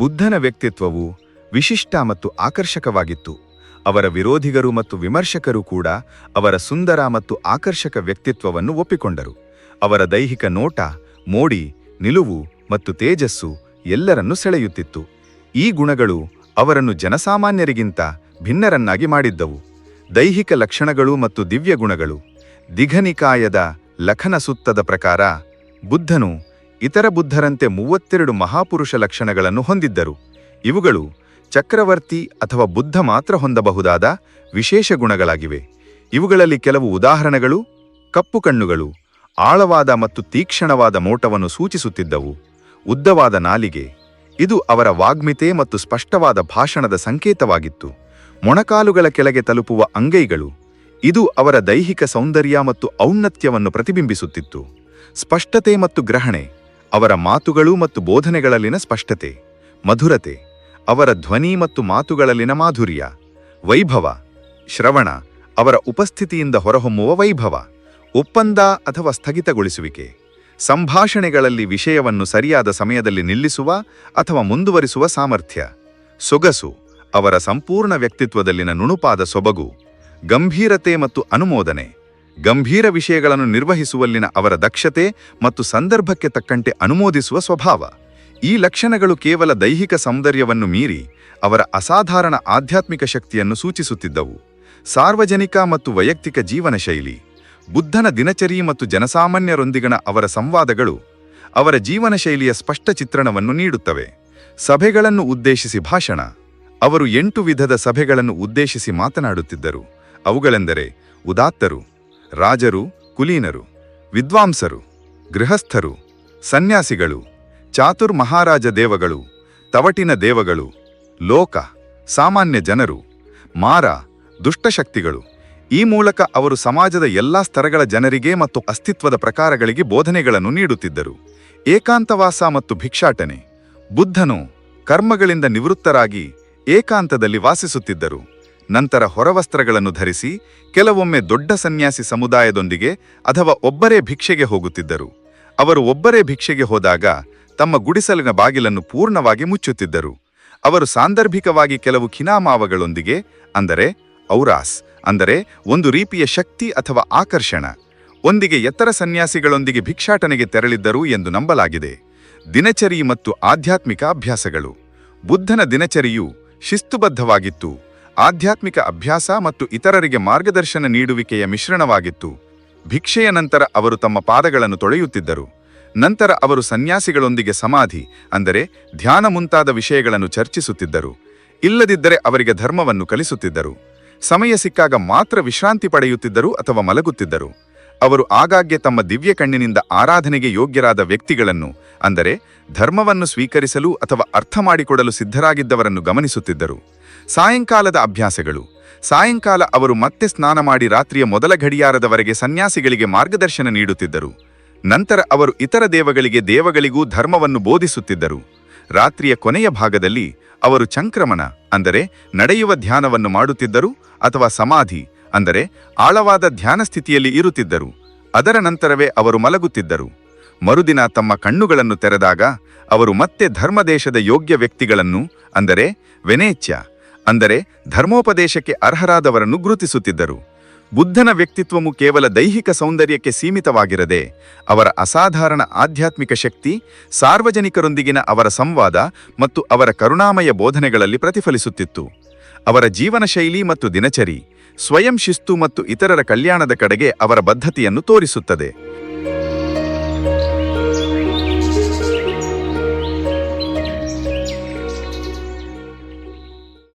ಬುದ್ಧನ ವ್ಯಕ್ತಿತ್ವವು ವಿಶಿಷ್ಟ ಮತ್ತು ಆಕರ್ಷಕವಾಗಿತ್ತು. ಅವರ ವಿರೋಧಿಗರು ಮತ್ತು ವಿಮರ್ಶಕರು ಕೂಡ ಅವರ ಸುಂದರ ಮತ್ತು ಆಕರ್ಷಕ ವ್ಯಕ್ತಿತ್ವವನ್ನು ಒಪ್ಪಿಕೊಂಡರು. ಅವರ ದೈಹಿಕ ನೋಟ, ಮೋಡಿ, ನಿಲುವು ಮತ್ತು ತೇಜಸ್ಸು ಎಲ್ಲರನ್ನೂ ಸೆಳೆಯುತ್ತಿತ್ತು. ಈ ಗುಣಗಳು ಅವರನ್ನು ಜನಸಾಮಾನ್ಯರಿಗಿಂತ ಭಿನ್ನರನ್ನಾಗಿ ಮಾಡಿದ್ದವು. ದೈಹಿಕ ಲಕ್ಷಣಗಳು ಮತ್ತು ದಿವ್ಯ ಗುಣಗಳು ದಿಘನಿಕಾಯದ ಲಖನ ಸುತ್ತದ ಪ್ರಕಾರ ಬುದ್ಧನು ಇತರ ಬುದ್ಧರಂತೆ ಮೂವತ್ತೆರಡು ಮಹಾಪುರುಷ ಲಕ್ಷಣಗಳನ್ನು ಹೊಂದಿದ್ದರು. ಇವುಗಳು ಚಕ್ರವರ್ತಿ ಅಥವಾ ಬುದ್ಧ ಮಾತ್ರ ಹೊಂದಬಹುದಾದ ವಿಶೇಷ ಗುಣಗಳಾಗಿವೆ. ಇವುಗಳಲ್ಲಿ ಕೆಲವು ಉದಾಹರಣೆಗಳು ಕಪ್ಪು ಕಣ್ಣುಗಳು, ಆಳವಾದ ಮತ್ತು ತೀಕ್ಷ್ಣವಾದ ಮೋಟವನ್ನು ಸೂಚಿಸುತ್ತಿದ್ದವು. ಉದ್ದವಾದ ನಾಲಿಗೆ, ಇದು ಅವರ ವಾಗ್ಮಿತೆ ಮತ್ತು ಸ್ಪಷ್ಟವಾದ ಭಾಷಣದ ಸಂಕೇತವಾಗಿತ್ತು. ಮೊಣಕಾಲುಗಳ ಕೆಳಗೆ ತಲುಪುವ ಅಂಗೈಗಳು, ಇದು ಅವರ ದೈಹಿಕ ಸೌಂದರ್ಯ ಮತ್ತು ಔನ್ನತ್ಯವನ್ನು ಪ್ರತಿಬಿಂಬಿಸುತ್ತಿತ್ತು. ಸ್ಪಷ್ಟತೆ ಮತ್ತು ಗ್ರಹಣೆ ಅವರ ಮಾತುಗಳು ಮತ್ತು ಬೋಧನೆಗಳಲ್ಲಿನ ಸ್ಪಷ್ಟತೆ, ಮಧುರತೆ, ಅವರ ಧ್ವನಿ ಮತ್ತು ಮಾತುಗಳಲ್ಲಿನ ಮಾಧುರ್ಯ, ವೈಭವ, ಶ್ರವಣ, ಅವರ ಉಪಸ್ಥಿತಿಯಿಂದ ಹೊರಹೊಮ್ಮುವ ವೈಭವ, ಒಪ್ಪಂದ ಅಥವಾ ಸ್ಥಗಿತಗೊಳಿಸುವಿಕೆ, ಸಂಭಾಷಣೆಗಳಲ್ಲಿ ವಿಷಯವನ್ನು ಸರಿಯಾದ ಸಮಯದಲ್ಲಿ ನಿಲ್ಲಿಸುವ ಅಥವಾ ಮುಂದುವರಿಸುವ ಸಾಮರ್ಥ್ಯ, ಸೊಗಸು, ಅವರ ಸಂಪೂರ್ಣ ವ್ಯಕ್ತಿತ್ವದಲ್ಲಿನ ನುಣುಪಾದ ಸೊಬಗು, ಗಂಭೀರತೆ ಮತ್ತು ಅನುಮೋದನೆ ಗಂಭೀರ ವಿಷಯಗಳನ್ನು ನಿರ್ವಹಿಸುವಲ್ಲಿನ ಅವರ ದಕ್ಷತೆ ಮತ್ತು ಸಂದರ್ಭಕ್ಕೆ ತಕ್ಕಂತೆ ಅನುಮೋದಿಸುವ ಸ್ವಭಾವ. ಈ ಲಕ್ಷಣಗಳು ಕೇವಲ ದೈಹಿಕ ಸೌಂದರ್ಯವನ್ನು ಮೀರಿ ಅವರ ಅಸಾಧಾರಣ ಆಧ್ಯಾತ್ಮಿಕ ಶಕ್ತಿಯನ್ನು ಸೂಚಿಸುತ್ತಿದ್ದವು. ಸಾರ್ವಜನಿಕ ಮತ್ತು ವೈಯಕ್ತಿಕ ಜೀವನ ಶೈಲಿ, ಬುದ್ಧನ ದಿನಚರಿ ಮತ್ತು ಜನಸಾಮಾನ್ಯರೊಂದಿಗಿನ ಅವರ ಸಂವಾದಗಳು ಅವರ ಜೀವನ ಶೈಲಿಯ ಸ್ಪಷ್ಟ ಚಿತ್ರಣವನ್ನು ನೀಡುತ್ತವೆ. ಸಭೆಗಳನ್ನು ಉದ್ದೇಶಿಸಿ ಭಾಷಣ, ಅವರು ಎಂಟು ವಿಧದ ಸಭೆಗಳನ್ನು ಉದ್ದೇಶಿಸಿ ಮಾತನಾಡುತ್ತಿದ್ದರು. ಅವುಗಳೆಂದರೆ, ಉದಾತ್ತರು ರಾಜರು, ಕುಲೀನರು, ವಿದ್ವಾಂಸರು, ಗೃಹಸ್ಥರು, ಸನ್ಯಾಸಿಗಳು, ಚಾತುರ್ ಮಹಾರಾಜ ದೇವಗಳು, ತವಟಿನ ದೇವಗಳು, ಲೋಕ, ಸಾಮಾನ್ಯ ಜನರು, ಮಾರ, ದುಷ್ಟಶಕ್ತಿಗಳು. ಈ ಮೂಲಕ ಅವರು ಸಮಾಜದ ಎಲ್ಲಾ ಸ್ತರಗಳ ಜನರಿಗೆ ಮತ್ತು ಅಸ್ತಿತ್ವದ ಪ್ರಕಾರಗಳಿಗೆ ಬೋಧನೆಗಳನ್ನು ನೀಡುತ್ತಿದ್ದರು. ಏಕಾಂತವಾಸ ಮತ್ತು ಭಿಕ್ಷಾಟನೆ, ಬುದ್ಧನು ಕರ್ಮಗಳಿಂದ ನಿವೃತ್ತರಾಗಿ ಏಕಾಂತದಲ್ಲಿ ವಾಸಿಸುತ್ತಿದ್ದರು. ನಂತರ ಹೊರವಸ್ತ್ರಗಳನ್ನು ಧರಿಸಿ ಕೆಲವೊಮ್ಮೆ ದೊಡ್ಡ ಸನ್ಯಾಸಿ ಸಮುದಾಯದೊಂದಿಗೆ ಅಥವಾ ಒಬ್ಬರೇ ಭಿಕ್ಷೆಗೆ ಹೋಗುತ್ತಿದ್ದರು. ಅವರು ಒಬ್ಬರೇ ಭಿಕ್ಷೆಗೆ ಹೋದಾಗ ತಮ್ಮ ಗುಡಿಸಲಿನ ಬಾಗಿಲನ್ನು ಪೂರ್ಣವಾಗಿ ಮುಚ್ಚುತ್ತಿದ್ದರು. ಅವರು ಸಾಂದರ್ಭಿಕವಾಗಿ ಕೆಲವು ಖಿನಾಮಾವಗಳೊಂದಿಗೆ, ಅಂದರೆ ಔರಾಸ್, ಅಂದರೆ ಒಂದು ರೀತಿಯ ಶಕ್ತಿ ಅಥವಾ ಆಕರ್ಷಣ, ಒಂದಿಗೆ ಎತ್ತರ ಸನ್ಯಾಸಿಗಳೊಂದಿಗೆ ಭಿಕ್ಷಾಟನೆಗೆ ತೆರಳಿದ್ದರು ಎಂದು ನಂಬಲಾಗಿದೆ. ದಿನಚರಿ ಮತ್ತು ಆಧ್ಯಾತ್ಮಿಕ ಅಭ್ಯಾಸಗಳು. ಬುದ್ಧನ ದಿನಚರಿಯು ಶಿಸ್ತುಬದ್ಧವಾಗಿತ್ತು. ಆಧ್ಯಾತ್ಮಿಕ ಅಭ್ಯಾಸ ಮತ್ತು ಇತರರಿಗೆ ಮಾರ್ಗದರ್ಶನ ನೀಡುವಿಕೆಯ ಮಿಶ್ರಣವಾಗಿತ್ತು. ಭಿಕ್ಷೆಯ ನಂತರ ಅವರು ತಮ್ಮ ಪಾದಗಳನ್ನು ತೊಳೆಯುತ್ತಿದ್ದರು. ನಂತರ ಅವರು ಸನ್ಯಾಸಿಗಳೊಂದಿಗೆ ಸಮಾಧಿ, ಅಂದರೆ ಧ್ಯಾನ ಮುಂತಾದ ವಿಷಯಗಳನ್ನು ಚರ್ಚಿಸುತ್ತಿದ್ದರು. ಇಲ್ಲದಿದ್ದರೆ ಅವರಿಗೆ ಧರ್ಮವನ್ನು ಕಲಿಸುತ್ತಿದ್ದರು. ಸಮಯ ಸಿಕ್ಕಾಗ ಮಾತ್ರ ವಿಶ್ರಾಂತಿ ಪಡೆಯುತ್ತಿದ್ದರು ಅಥವಾ ಮಲಗುತ್ತಿದ್ದರು. ಅವರು ಆಗಾಗ್ಗೆ ತಮ್ಮ ದಿವ್ಯ ಕಣ್ಣಿನಿಂದ ಆರಾಧನೆಗೆ ಯೋಗ್ಯರಾದ ವ್ಯಕ್ತಿಗಳನ್ನು, ಅಂದರೆ ಧರ್ಮವನ್ನು ಸ್ವೀಕರಿಸಲು ಅಥವಾ ಅರ್ಥ ಮಾಡಿಕೊಡಲು ಸಿದ್ಧರಾಗಿದ್ದವರನ್ನು ಗಮನಿಸುತ್ತಿದ್ದರು. ಸಾಯಂಕಾಲದ ಅಭ್ಯಾಸಗಳು. ಸಾಯಂಕಾಲ ಅವರು ಮತ್ತೆ ಸ್ನಾನ ಮಾಡಿ ರಾತ್ರಿಯ ಮೊದಲ ಗಡಿಯಾರದವರೆಗೆ ಸನ್ಯಾಸಿಗಳಿಗೆ ಮಾರ್ಗದರ್ಶನ ನೀಡುತ್ತಿದ್ದರು. ನಂತರ ಅವರು ಇತರ ದೇವಗಳಿಗೆ ದೇವಗಳಿಗೂ ಧರ್ಮವನ್ನು ಬೋಧಿಸುತ್ತಿದ್ದರು. ರಾತ್ರಿಯ ಕೊನೆಯ ಭಾಗದಲ್ಲಿ ಅವರು ಚಂಕ್ರಮಣ, ಅಂದರೆ ನಡೆಯುವ ಧ್ಯಾನವನ್ನು ಮಾಡುತ್ತಿದ್ದರು ಅಥವಾ ಸಮಾಧಿ ಅಂದರೆ ಆಳವಾದ ಧ್ಯಾನ ಸ್ಥಿತಿಯಲ್ಲಿ ಇರುತ್ತಿದ್ದರು. ಅದರ ನಂತರವೇ ಅವರು ಮಲಗುತ್ತಿದ್ದರು. ಮರುದಿನ ತಮ್ಮ ಕಣ್ಣುಗಳನ್ನು ತೆರೆದಾಗ ಅವರು ಮತ್ತೆ ಧರ್ಮದೇಶದ ಯೋಗ್ಯ ವ್ಯಕ್ತಿಗಳನ್ನು, ಅಂದರೆ ವೆನೇಚ್ಯ, ಅಂದರೆ ಧರ್ಮೋಪದೇಶಕ್ಕೆ ಅರ್ಹರಾದವರನ್ನು ಗುರುತಿಸುತ್ತಿದ್ದರು. ಬುದ್ಧನ ವ್ಯಕ್ತಿತ್ವವು ಕೇವಲ ದೈಹಿಕ ಸೌಂದರ್ಯಕ್ಕೆ ಸೀಮಿತವಾಗಿರದೆ, ಅವರ ಅಸಾಧಾರಣ ಆಧ್ಯಾತ್ಮಿಕ ಶಕ್ತಿ, ಸಾರ್ವಜನಿಕರೊಂದಿಗಿನ ಅವರ ಸಂವಾದ ಮತ್ತು ಅವರ ಕರುಣಾಮಯ ಬೋಧನೆಗಳಲ್ಲಿ ಪ್ರತಿಫಲಿಸುತ್ತಿತ್ತು. ಅವರ ಜೀವನ ಶೈಲಿ ಮತ್ತು ದಿನಚರಿ ಸ್ವಯಂ ಶಿಸ್ತು ಮತ್ತು ಇತರರ ಕಲ್ಯಾಣದ ಕಡೆಗೆ ಅವರ ಬದ್ಧತೆಯನ್ನು ತೋರಿಸುತ್ತದೆ.